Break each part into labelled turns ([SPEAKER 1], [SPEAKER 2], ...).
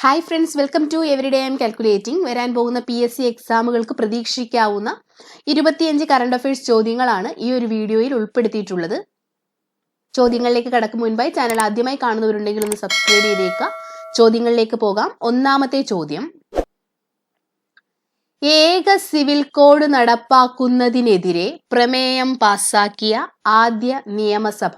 [SPEAKER 1] Hi friends welcome to every day I'm calculating വരാൻ പോകുന്ന P S C എക്സാമുകൾക്ക് പ്രതീക്ഷിക്കാവുന്ന ഇരുപത്തിയഞ്ച് കറണ്ട് അഫയേഴ്സ് ചോദ്യങ്ങളാണ് ഈ ഒരു വീഡിയോയിൽ ഉൾപ്പെടുത്തിയിട്ടുള്ളത്. ചോദ്യങ്ങളിലേക്ക് കടക്കും മുൻപായി ചാനൽ ആദ്യമായി കാണുന്നവരുണ്ടെങ്കിൽ ഒന്ന് സബ്സ്ക്രൈബ് ചെയ്തേക്കുക. ചോദ്യങ്ങളിലേക്ക് പോകാം. ഒന്നാമത്തെ ചോദ്യം. ഏക സിവിൽ കോഡ് നടപ്പാക്കുന്നതിനെതിരെ പ്രമേയം പാസാക്കിയ ആദ്യ നിയമസഭ.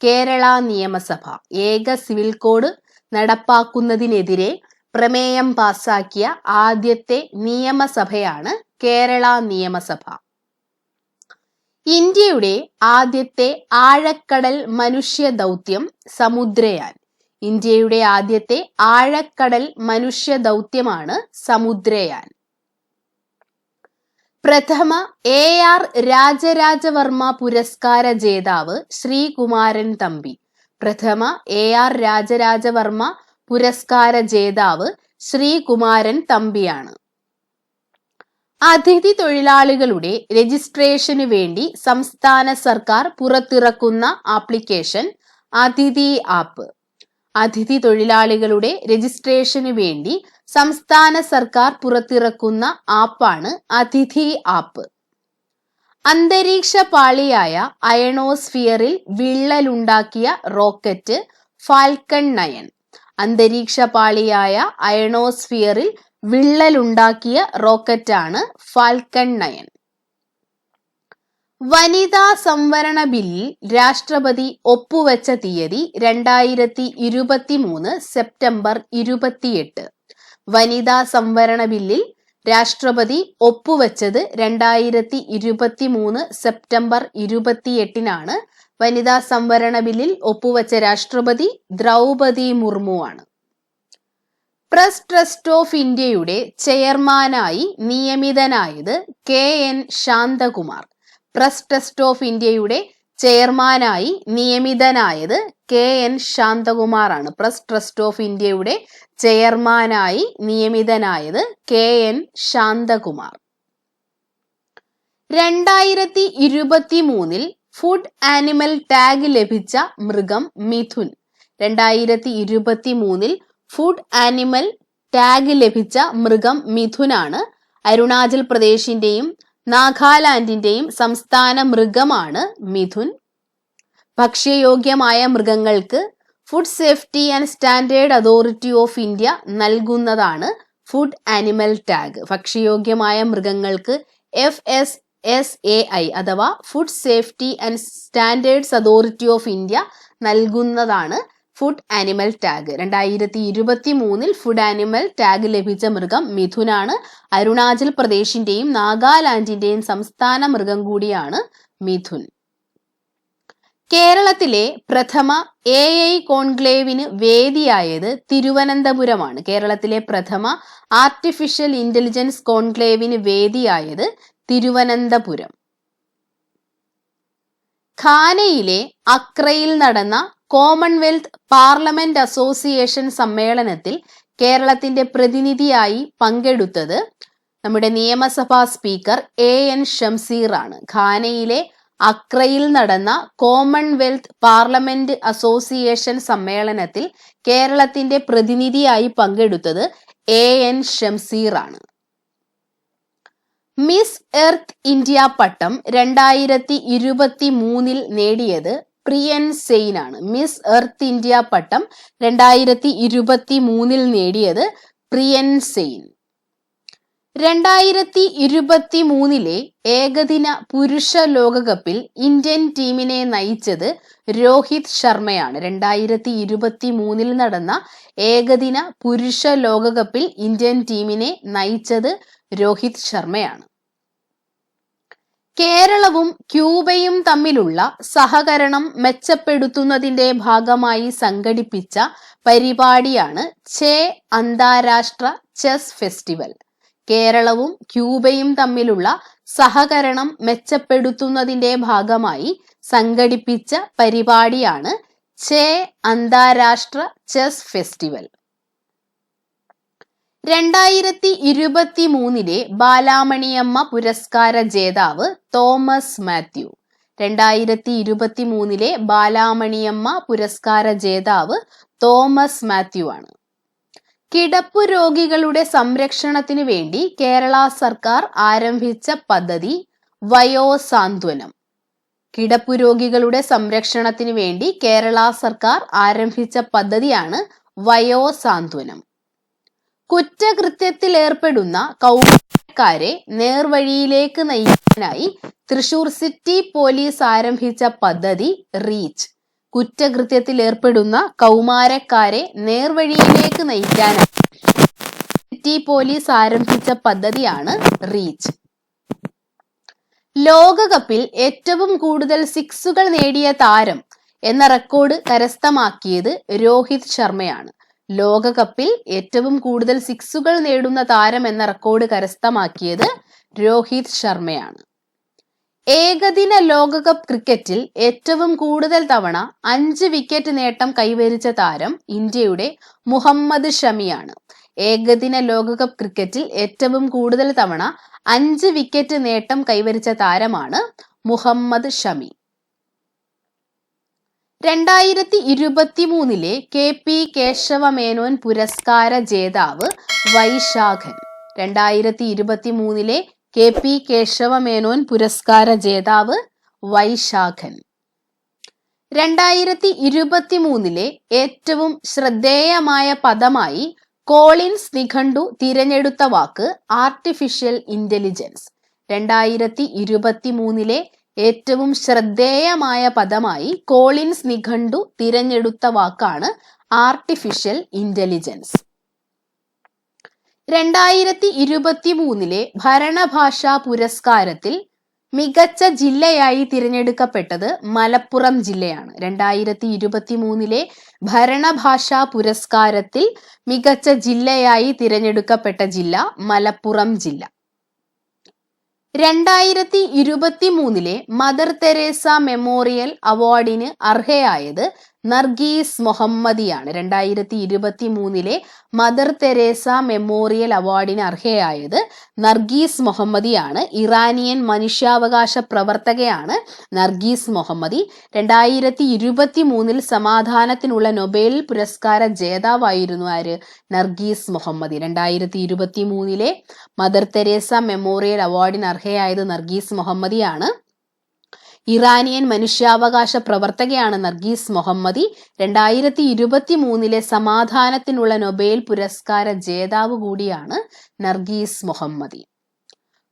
[SPEAKER 1] കേരള നിയമസഭ. ഏക സിവിൽ കോഡ് നടപ്പാക്കുന്നതിനെതിരെ പ്രമേയം പാസാക്കിയ ആദ്യത്തെ നിയമസഭയാണ് കേരള നിയമസഭ. ഇന്ത്യയുടെ ആദ്യത്തെ ആഴക്കടൽ മനുഷ്യ ദൗത്യം സമുദ്രയാൻ. ഇന്ത്യയുടെ ആദ്യത്തെ ആഴക്കടൽ മനുഷ്യ ദൗത്യമാണ് സമുദ്രയാൻ. പ്രഥമ എ ആർ രാജരാജവർമ്മ പുരസ്കാര ജേതാവ് ശ്രീകുമാരൻ തമ്പി. പ്രഥമ എ ആർ രാജരാജവർമ്മ പുരസ്കാര ജേതാവ് ശ്രീകുമാരൻ തമ്പിയാണ്. അതിഥി തൊഴിലാളികളുടെ രജിസ്ട്രേഷന് വേണ്ടി സംസ്ഥാന സർക്കാർ പുറത്തിറക്കുന്ന ആപ്ലിക്കേഷൻ അതിഥി ആപ്പ്. അതിഥി തൊഴിലാളികളുടെ രജിസ്ട്രേഷന് വേണ്ടി സംസ്ഥാന സർക്കാർ പുറത്തിറക്കുന്ന ആപ്പാണ് അതിഥി ആപ്പ്. അന്തരീക്ഷ പാളിയായ അയണോസ്ഫിയറിൽ വിള്ളലുണ്ടാക്കിയ റോക്കറ്റ് ഫാൽക്കൺ നയൻ. അന്തരീക്ഷ പാളിയായ അയണോസ്ഫിയറിൽ വിള്ളലുണ്ടാക്കിയ റോക്കറ്റാണ് ഫാൽക്കൺ നയൻ. വനിതാ സംവരണ ബില്ലിൽ രാഷ്ട്രപതി ഒപ്പുവെച്ച തീയതി രണ്ടായിരത്തി ഇരുപത്തി മൂന്ന് സെപ്റ്റംബർ ഇരുപത്തിയെട്ട്. വനിതാ സംവരണ ബില്ലിൽ രാഷ്ട്രപതി ഒപ്പുവെച്ചത് രണ്ടായിരത്തി ഇരുപത്തി മൂന്ന് സെപ്റ്റംബർ ഇരുപത്തിയെട്ടിനാണ്. വനിതാ സംവരണ ബില്ലിൽ ഒപ്പുവെച്ച രാഷ്ട്രപതി ദ്രൗപദി മുർമു ആണ് പ്രസ് ട്രസ്റ്റ് ഓഫ് ഇന്ത്യയുടെ ചെയർമാനായി നിയമിതനായത് K N Shanthakumar. Press trust of ഇന്ത്യയുടെ ചെയർമാനായി നിയമിതനായത് കെ എൻ ശാന്തകുമാറാണ്. പ്രസ് ട്രസ്റ്റ് ഓഫ് ഇന്ത്യയുടെ ചെയർമാനായി നിയമിതനായത് കെ എൻ ശാന്തകുമാർ. രണ്ടായിരത്തി ഇരുപത്തി മൂന്നിൽ ഫുഡ് ആനിമൽ ടാഗ് ലഭിച്ച മൃഗം മിഥുൻ. രണ്ടായിരത്തി ഇരുപത്തി മൂന്നിൽ ഫുഡ് ആനിമൽ ടാഗ് ലഭിച്ച മൃഗം മിഥുനാണ്. അരുണാചൽ പ്രദേശിന്റെയും നാഗാലാൻഡിന്റെയും സംസ്ഥാന മൃഗമാണ് മിഥുൻ. ഭക്ഷ്യയോഗ്യമായ മൃഗങ്ങൾക്ക് food safety and standard authority of India നൽകുന്നതാണ് ഫുഡ് ആനിമൽ ടാഗ് ഭക്ഷ്യയോഗ്യമായ മൃഗങ്ങൾക്ക് F S S A I അഥവാ food safety and standards authority of India നൽകുന്നതാണ് ഫുഡ് ആനിമൽ ടാഗ് രണ്ടായിരത്തി ഇരുപത്തി മൂന്നിൽ ഫുഡ് ആനിമൽ ടാഗ് ലഭിച്ച മൃഗം മിഥുനാണ്. അരുണാചൽ പ്രദേശിന്റെയും നാഗാലാൻഡിന്റെയും സംസ്ഥാന മൃഗം കൂടിയാണ് മിഥുൻ. കേരളത്തിലെ പ്രഥമ എ ഐ കോൺക്ലേവിന് വേദിയായത് തിരുവനന്തപുരമാണ്. കേരളത്തിലെ പ്രഥമ ആർട്ടിഫിഷ്യൽ ഇന്റലിജൻസ് കോൺക്ലേവിന് വേദിയായത് തിരുവനന്തപുരം. ഖാനയിലെ അക്രയിൽ നടന്ന കോമൺവെൽത്ത് പാർലമെന്റ് അസോസിയേഷൻ സമ്മേളനത്തിൽ കേരളത്തിന്റെ പ്രതിനിധിയായി പങ്കെടുത്തത് നമ്മുടെ നിയമസഭാ സ്പീക്കർ എ എൻ ഷംസീറാണ്. ഖാനയിലെ അക്രയിൽ നടന്ന കോമൺവെൽത്ത് പാർലമെന്റ് അസോസിയേഷൻ സമ്മേളനത്തിൽ കേരളത്തിന്റെ പ്രതിനിധിയായി പങ്കെടുത്തത് എ എൻ ഷംസീറാണ്. മിസ് എർത്ത് ഇന്ത്യ പട്ടം രണ്ടായിരത്തി ഇരുപത്തി മൂന്നിൽ നേടിയത് പ്രിയൻ സെയിൻ ആണ് മിസ് എർത്ത് ഇന്ത്യ പട്ടം രണ്ടായിരത്തി ഇരുപത്തി മൂന്നിൽ നേടിയത് പ്രിയൻ സെയിൻ. രണ്ടായിരത്തി ഇരുപത്തി മൂന്നിലെ ഏകദിന പുരുഷ ലോകകപ്പിൽ ഇന്ത്യൻ ടീമിനെ നയിച്ചത് രോഹിത് ശർമ്മയാണ്. രണ്ടായിരത്തി ഇരുപത്തി മൂന്നിൽ നടന്ന ഏകദിന പുരുഷ ലോകകപ്പിൽ ഇന്ത്യൻ ടീമിനെ നയിച്ചത് രോഹിത് ശർമ്മയാണ്. കേരളവും ക്യൂബയും തമ്മിലുള്ള സഹകരണം മെച്ചപ്പെടുത്തുന്നതിന്റെ ഭാഗമായി സംഘടിപ്പിച്ച പരിപാടിയാണ് ചേ അന്താരാഷ്ട്ര ചെസ് ഫെസ്റ്റിവൽ. കേരളവും ക്യൂബയും തമ്മിലുള്ള സഹകരണം മെച്ചപ്പെടുത്തുന്നതിന്റെ ഭാഗമായി സംഘടിപ്പിച്ച പരിപാടിയാണ് ചേ അന്താരാഷ്ട്ര ചെസ് ഫെസ്റ്റിവൽ. രണ്ടായിരത്തി ഇരുപത്തി മൂന്നിലെ ബാലാമണിയമ്മ പുരസ്കാര ജേതാവ് തോമസ് മാത്യു. രണ്ടായിരത്തി ഇരുപത്തി മൂന്നിലെ ബാലാമണിയമ്മ പുരസ്കാര ജേതാവ് തോമസ് മാത്യു ആണ്. കിടപ്പു രോഗികളുടെ സംരക്ഷണത്തിന് വേണ്ടി കേരള സർക്കാർ ആരംഭിച്ച പദ്ധതി വയോസാന്ത്വനം. കിടപ്പു രോഗികളുടെ സംരക്ഷണത്തിന് വേണ്ടി കേരള സർക്കാർ ആരംഭിച്ച പദ്ധതിയാണ് വയോസാന്ത്വനം. കുറ്റകൃത്യത്തിൽ ഏർപ്പെടുന്ന കൗമാരക്കാരെ നേർവഴിയിലേക്ക് നയിക്കാനായി തൃശൂർ സിറ്റി പോലീസ് ആരംഭിച്ച പദ്ധതി റീച്ച്. കുറ്റകൃത്യത്തിൽ ഏർപ്പെടുന്ന കൗമാരക്കാരെ നേർവഴിയിലേക്ക് നയിക്കാനായി സിറ്റി പോലീസ് ആരംഭിച്ച പദ്ധതിയാണ് റീച്ച്. ലോകകപ്പിൽ ഏറ്റവും കൂടുതൽ സിക്സുകൾ നേടിയ താരം എന്ന റെക്കോർഡ് കരസ്ഥമാക്കിയത് രോഹിത് ശർമ്മയാണ്. ലോകകപ്പിൽ ഏറ്റവും കൂടുതൽ സിക്സുകൾ നേടുന്ന താരം എന്ന റെക്കോർഡ് കരസ്ഥമാക്കിയത് രോഹിത് ശർമ്മയാണ്. ഏകദിന ലോകകപ്പ് ക്രിക്കറ്റിൽ ഏറ്റവും കൂടുതൽ തവണ അഞ്ച് വിക്കറ്റ് നേട്ടം കൈവരിച്ച താരം ഇന്ത്യയുടെ മുഹമ്മദ് ഷമിയാണ്. ഏകദിന ലോകകപ്പ് ക്രിക്കറ്റിൽ ഏറ്റവും കൂടുതൽ തവണ അഞ്ച് വിക്കറ്റ് നേട്ടം കൈവരിച്ച താരമാണ് മുഹമ്മദ് ഷമി. രണ്ടായിരത്തി ഇരുപത്തി മൂന്നിലെ കെ പി കേശവ മേനോൻ പുരസ്കാര ജേതാവ് വൈശാഖൻ. രണ്ടായിരത്തി ഇരുപത്തി മൂന്നിലെ കെ പി കേശവ മേനോൻ പുരസ്കാര ജേതാവ് വൈശാഖൻ. രണ്ടായിരത്തി ഇരുപത്തി മൂന്നിലെ ഏറ്റവും ശ്രദ്ധേയമായ പദമായി കോളിൻസ് നിഘണ്ടു തിരഞ്ഞെടുത്ത വാക്ക് ആർട്ടിഫിഷ്യൽ ഇന്റലിജൻസ്. രണ്ടായിരത്തി ഇരുപത്തി മൂന്നിലെ ഏറ്റവും ശ്രദ്ധേയമായ പദമായി കോളിൻസ് നിഘണ്ടു തിരഞ്ഞെടുത്ത വാക്കാണ് ആർട്ടിഫിഷ്യൽ ഇന്റലിജൻസ്. രണ്ടായിരത്തി ഇരുപത്തി മൂന്നിലെ ഭരണഭാഷാ പുരസ്കാരത്തിൽ മികച്ച ജില്ലയായി തിരഞ്ഞെടുക്കപ്പെട്ടത് മലപ്പുറം ജില്ലയാണ്. രണ്ടായിരത്തി ഇരുപത്തി മൂന്നിലെ ഭരണഭാഷാ പുരസ്കാരത്തിൽ മികച്ച ജില്ലയായി തിരഞ്ഞെടുക്കപ്പെട്ട ജില്ല മലപ്പുറം ജില്ല. രണ്ടായിരത്തി ഇരുപത്തി മൂന്നിലെ മദർ തെരേസ മെമ്മോറിയൽ അവാർഡിന് അർഹയായത് നർഗീസ് മൊഹമ്മദിയാണ് രണ്ടായിരത്തി ഇരുപത്തി മൂന്നിലെ മദർ തെരേസ മെമ്മോറിയൽ അവാർഡിന് അർഹയായത് നർഗീസ് മൊഹമ്മദിയാണ്. ഇറാനിയൻ മനുഷ്യാവകാശ പ്രവർത്തകയാണ് നർഗീസ് മൊഹമ്മദി. രണ്ടായിരത്തി ഇരുപത്തി മൂന്നിൽ സമാധാനത്തിനുള്ള നൊബേൽ പുരസ്കാര ജേതാവായിരുന്നു ആര്? Narges Mohammadi. രണ്ടായിരത്തി ഇരുപത്തി മൂന്നിലെ മദർ തെരേസ മെമ്മോറിയൽ അവാർഡിന് അർഹയായത് നർഗീസ് മൊഹമ്മദിയാണ്. ഇറാനിയൻ മനുഷ്യാവകാശ പ്രവർത്തകയാണ് നർഗീസ് മൊഹമ്മദി. രണ്ടായിരത്തി ഇരുപത്തി മൂന്നിലെ സമാധാനത്തിനുള്ള നൊബേൽ പുരസ്കാര ജേതാവ് കൂടിയാണ് നർഗീസ് മൊഹമ്മദി.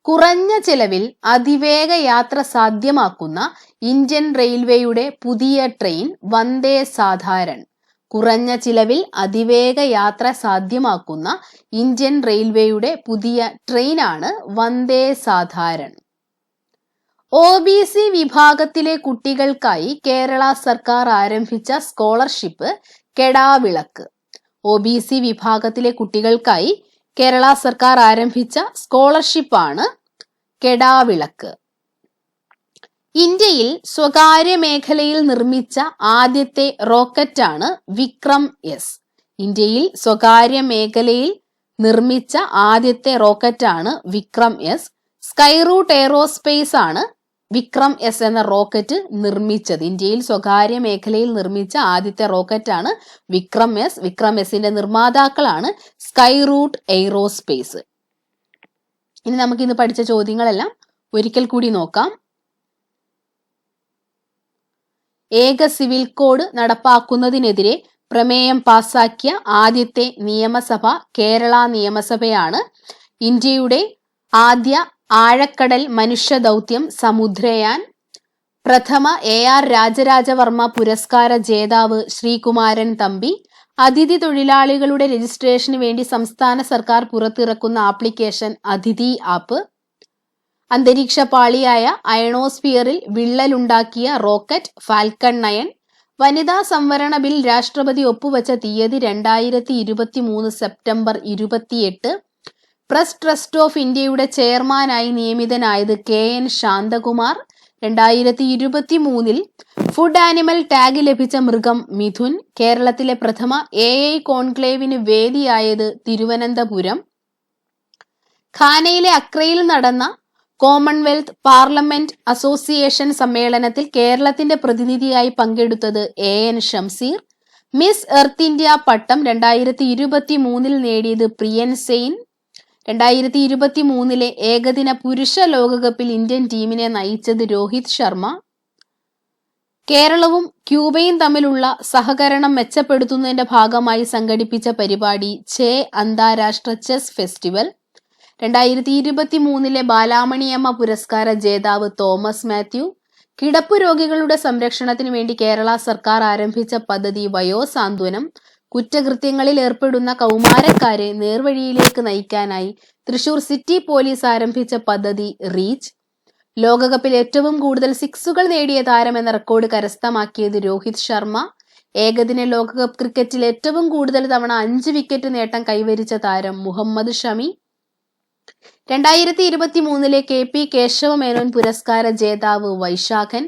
[SPEAKER 1] കുറഞ്ഞ ചെലവിൽ അതിവേഗ യാത്ര സാധ്യമാക്കുന്ന ഇന്ത്യൻ റെയിൽവേയുടെ പുതിയ ട്രെയിൻ വന്ദേ സാധാരൺ. കുറഞ്ഞ ചിലവിൽ അതിവേഗ യാത്ര സാധ്യമാക്കുന്ന ഇന്ത്യൻ റെയിൽവേയുടെ പുതിയ ട്രെയിനാണ് Vande Sadharan. O B C വിഭാഗത്തിലെ കുട്ടികൾക്കായി കേരള സർക്കാർ ആരംഭിച്ച സ്കോളർഷിപ്പ് കെടാവിളക്ക്. ഒ ബി സി വിഭാഗത്തിലെ കുട്ടികൾക്കായി കേരള സർക്കാർ ആരംഭിച്ച സ്കോളർഷിപ്പാണ് കെടാവിളക്ക്. ഇന്ത്യയിൽ സ്വകാര്യ മേഖലയിൽ നിർമ്മിച്ച ആദ്യത്തെ റോക്കറ്റാണ് വിക്രം എസ്. ഇന്ത്യയിൽ സ്വകാര്യ മേഖലയിൽ നിർമ്മിച്ച ആദ്യത്തെ റോക്കറ്റാണ് വിക്രം എസ്. സ്കൈറൂട്ട് എയറോസ്പേസ് ആണ് വിക്രം എസ് എന്ന റോക്കറ്റ് നിർമ്മിച്ചത്. ഇന്ത്യയിൽ സ്വകാര്യ മേഖലയിൽ നിർമ്മിച്ച ആദ്യത്തെ റോക്കറ്റാണ് വിക്രം എസ്. വിക്രം എസിന്റെ നിർമ്മാതാക്കളാണ് സ്കൈ റൂട്ട് എയ്റോസ്പേസ്. ഇനി നമുക്ക് ഇന്ന് പഠിച്ച ചോദ്യങ്ങളെല്ലാം ഒരിക്കൽ കൂടി നോക്കാം. ഏക സിവിൽ കോഡ് നടപ്പാക്കുന്നതിനെതിരെ പ്രമേയം പാസാക്കിയ ആദ്യത്തെ നിയമസഭ കേരള നിയമസഭയാണ് ഇന്ത്യയുടെ ആദ്യ ആഴക്കടൽ മനുഷ്യ ദൗത്യം സമുദ്രയാൻ. പ്രഥമ എ ആർ രാജരാജവർമ്മ പുരസ്കാര ജേതാവ് ശ്രീകുമാരൻ തമ്പി. അതിഥി തൊഴിലാളികളുടെ രജിസ്ട്രേഷന് വേണ്ടി സംസ്ഥാന സർക്കാർ പുറത്തിറക്കുന്ന ആപ്ലിക്കേഷൻ അതിഥി ആപ്പ്. അന്തരീക്ഷ പാളിയായ അയണോസ്ഫിയറിൽ വിള്ളലുണ്ടാക്കിയ റോക്കറ്റ് ഫാൽക്കൺ നയൻ. വനിതാ സംവരണ ബിൽ രാഷ്ട്രപതി ഒപ്പുവച്ച തീയതി രണ്ടായിരത്തി ഇരുപത്തി മൂന്ന് സെപ്റ്റംബർ ഇരുപത്തിയെട്ട്. പ്രസ് ട്രസ്റ്റ് ഓഫ് ഇന്ത്യയുടെ ചെയർമാനായി നിയമിതനായത് കെ എൻ ശാന്തകുമാർ. രണ്ടായിരത്തി ഇരുപത്തി മൂന്നിൽ ഫുഡ് ആനിമൽ ടാഗ് ലഭിച്ച മൃഗം മിഥുൻ. കേരളത്തിലെ പ്രഥമ എ ഐ കോൺക്ലേവിന് വേദിയായത് തിരുവനന്തപുരം. ഖാനയിലെ അക്രയിൽ നടന്ന കോമൺവെൽത്ത് പാർലമെന്റ് അസോസിയേഷൻ സമ്മേളനത്തിൽ കേരളത്തിന്റെ പ്രതിനിധിയായി പങ്കെടുത്തത് A N Shamseer miss earth India പട്ടം രണ്ടായിരത്തി ഇരുപത്തി മൂന്നിൽ നേടിയത് പ്രിയൻ സെയിൻ. രണ്ടായിരത്തി ഇരുപത്തി മൂന്നിലെ ഏകദിന പുരുഷ ലോകകപ്പിൽ ഇന്ത്യൻ ടീമിനെ നയിച്ചത് രോഹിത് ശർമ്മ. കേരളവും ക്യൂബയും തമ്മിലുള്ള സഹകരണം മെച്ചപ്പെടുത്തുന്നതിന്റെ ഭാഗമായി സംഘടിപ്പിച്ച പരിപാടി ചേ അന്താരാഷ്ട്ര ചെസ് ഫെസ്റ്റിവൽ. രണ്ടായിരത്തി ഇരുപത്തി മൂന്നിലെ ബാലാമണിയമ്മ പുരസ്കാര ജേതാവ് തോമസ് മാത്യു. കിടപ്പു രോഗികളുടെ സംരക്ഷണത്തിന് വേണ്ടി കേരള സർക്കാർ ആരംഭിച്ച പദ്ധതി വയോസാന്ത്വനം. കുറ്റകൃത്യങ്ങളിൽ ഏർപ്പെടുന്ന കൗമാരക്കാരെ നേർവഴിയിലേക്ക് നയിക്കാനായി തൃശൂർ സിറ്റി പോലീസ് ആരംഭിച്ച പദ്ധതി റീച്ച്. ലോകകപ്പിൽ ഏറ്റവും കൂടുതൽ സിക്സുകൾ നേടിയ താരം എന്ന റെക്കോർഡ് കരസ്ഥമാക്കിയത് രോഹിത് ശർമ്മ. ഏകദിന ലോകകപ്പ് ക്രിക്കറ്റിൽ ഏറ്റവും കൂടുതൽ തവണ അഞ്ച് വിക്കറ്റ് നേട്ടം കൈവരിച്ച താരം മുഹമ്മദ് ഷമി. രണ്ടായിരത്തി ഇരുപത്തി മൂന്നിലെ കെ പി കേശവ മേനോൻ പുരസ്കാര ജേതാവ് വൈശാഖൻ.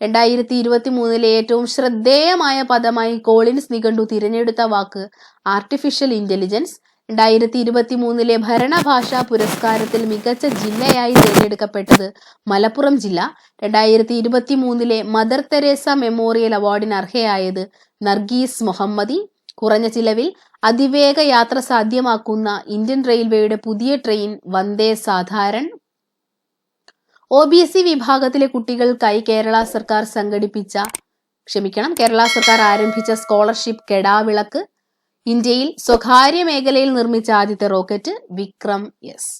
[SPEAKER 1] രണ്ടായിരത്തി ഇരുപത്തി മൂന്നിലെ ഏറ്റവും ശ്രദ്ധേയമായ പദമായി കോളിൻസ് നിഘണ്ടു തിരഞ്ഞെടുത്ത വാക്ക് ആർട്ടിഫിഷ്യൽ ഇന്റലിജൻസ് രണ്ടായിരത്തി ഇരുപത്തി മൂന്നിലെ ഭരണഭാഷാ പുരസ്കാരത്തിൽ മികച്ച ജില്ലയായി തിരഞ്ഞെടുക്കപ്പെട്ടത് മലപ്പുറം ജില്ല. രണ്ടായിരത്തി ഇരുപത്തി മൂന്നിലെ മദർ തെരേസ മെമ്മോറിയൽ അവാർഡിന് അർഹയായത് നർഗീസ് മുഹമ്മദി. കുറഞ്ഞ ചിലവിൽ അതിവേഗ യാത്ര സാധ്യമാക്കുന്ന ഇന്ത്യൻ റെയിൽവേയുടെ പുതിയ train Vande Sadharan. O B S C വിഭാഗത്തിലെ കുട്ടികൾക്കായി കേരള സർക്കാർ സംഘടിപ്പിച്ച ക്ഷമിക്കണം കേരള സർക്കാർ ആരംഭിച്ച സ്കോളർഷിപ്പ് കെടാവിളക്ക് ഇന്ത്യയിൽ സ്വകാര്യ മേഖലയിൽ നിർമ്മിച്ച ആദ്യത്തെ റോക്കറ്റ് വിക്രം എസ്.